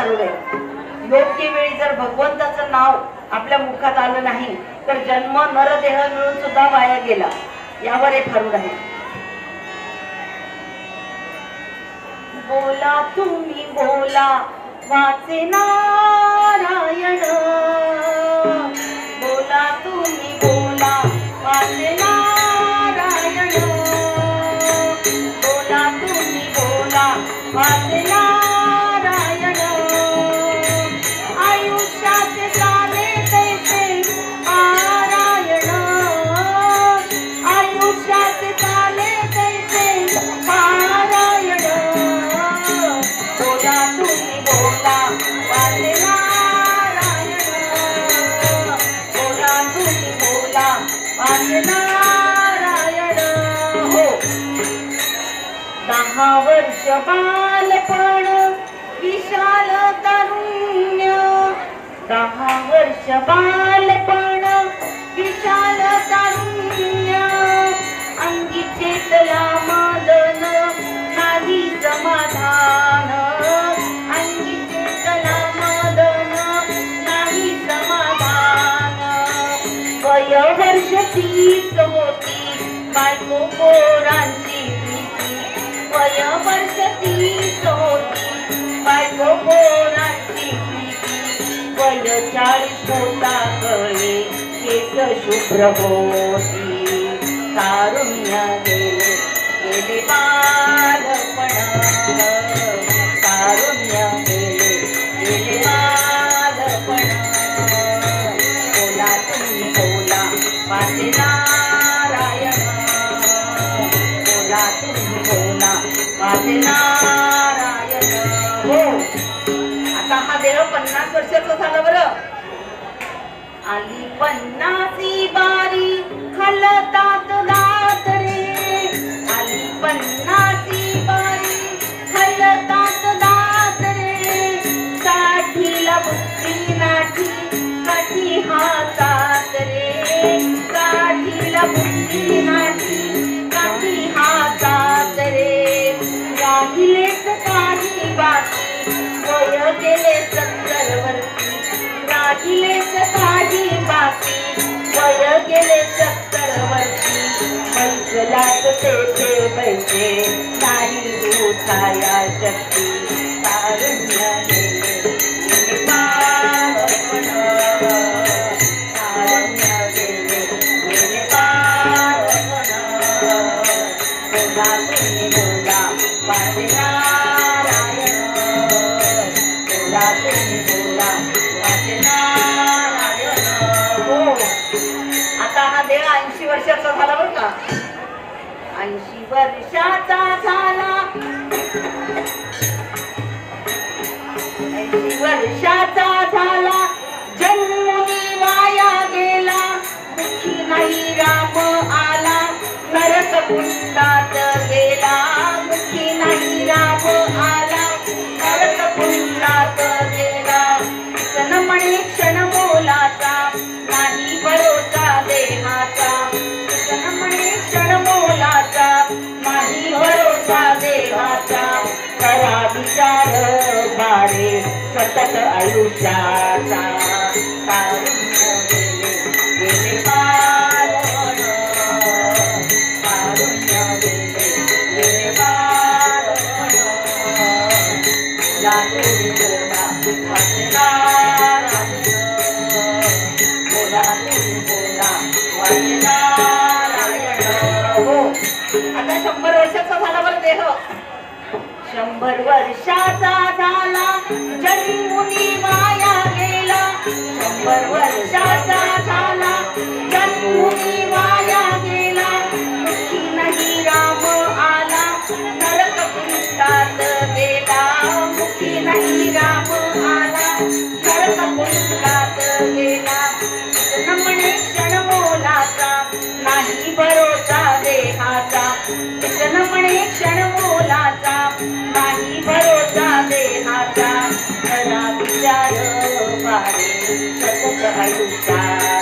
खारुड आहे. योग्य वेळी जर भगवंताचं नाव आपल्या मुखात आलं नाही तर जन्म नरदेह मिळून सुद्धा वाया गेला. यावर एक खारुड आहे. बोला तुम्ही बोला. वाचे नारायण. नारायण हो. दहा वर्ष बालपण विशाल तारुण्य. दहा वर्ष बालपण वर्ष होती बायको पोरांची प्रीती. वय वर्ष तीस होती बायको पोरांची प्रीती. वय चाळीस होता कळे केस शुभ्र होती. तारुण्य गेले गेले बा पन्नास वर्षाचं झालं बरं. आली पन्नासी बारी खलतात दात रे. आली पन्नासी बारी खलतात दात रे. काठीला बुद्धी नाठी काठी हातात रे. काठीला बुद्धी नाठी काठी हातात रे. राहिलेच काही बारी वय गेले सत्तर राहिले राहिलेच काही बाकी. वय गेले सत्तर वर्षी पैसलाच तेथे पैसे नाही उठाया शक्ती. तारुण्य Yeah. ऐंशी वर्षाचा झाला बरं का? ऐंशी वर्षाचा झाला. ऐंशी वर्षाचा झाला. जन्मी वाया गेला. दुःखी नाही राम आला. नरक कुंडात बोला माझे सतत आयुष्याचा आता शंभर वर्षाचा झाला बरं देह शंभर वर्षाचा झाला. जन्मुनी सतत आयुष्याचा